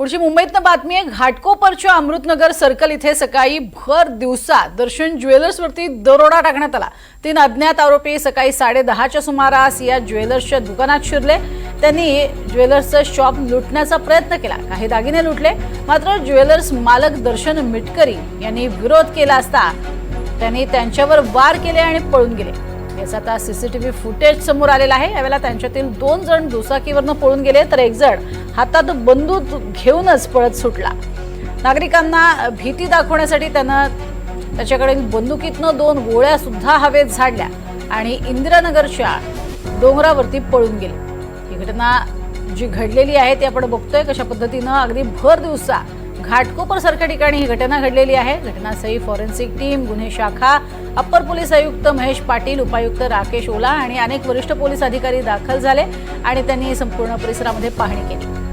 पुढची मुंबईतनं बातमी आहे घाटकोपरच्या अमृतनगर सर्कल इथे सकाळी भर दिवसा दर्शन ज्वेलर्सवरती दरोडा टाकण्यात आला. तीन अज्ञात आरोपी सकाळी साडेदहाच्या सुमारास या ज्वेलर्सच्या दुकानात शिरले. त्यांनी ज्वेलर्सचं शॉप लुटण्याचा प्रयत्न केला. काही दागिने लुटले. मात्र ज्वेलर्स मालक दर्शन मिटकरी यांनी विरोध केला असता त्यांनी त्यांच्यावर वार केले आणि पळून गेले. याचा आता सीसीटीव्ही फुटेज समोर आलेला आहे. यावेळेला त्यांच्यातील दोन जण दुचाकीवरनं पळून गेले तर एक जण हातात बंदूक घेऊनच पळत सुटला. नागरिकांना भीती दाखवण्यासाठी त्यानं त्याच्याकडील बंदुकीतनं दोन गोळ्या सुद्धा हवेत झाडल्या आणि इंदिरानगरच्या डोंगरावरती पळून गेले. ही घटना जी घडलेली आहे ती आपण बघतोय कशा पद्धतीनं अगदी भर दिवसा घाटकोपर सारख्या ठिकाणी ही घटना घडलेली आहे. घटनास्थळी फॉरेन्सिक टीम गुन्हे शाखा अप्पर पोलीस आयुक्त महेश पाटील उपायुक्त राकेश ओला आणि अनेक वरिष्ठ पोलीस अधिकारी दाखल झाले आणि त्यांनी संपूर्ण परिसरामध्ये पाहणी केली.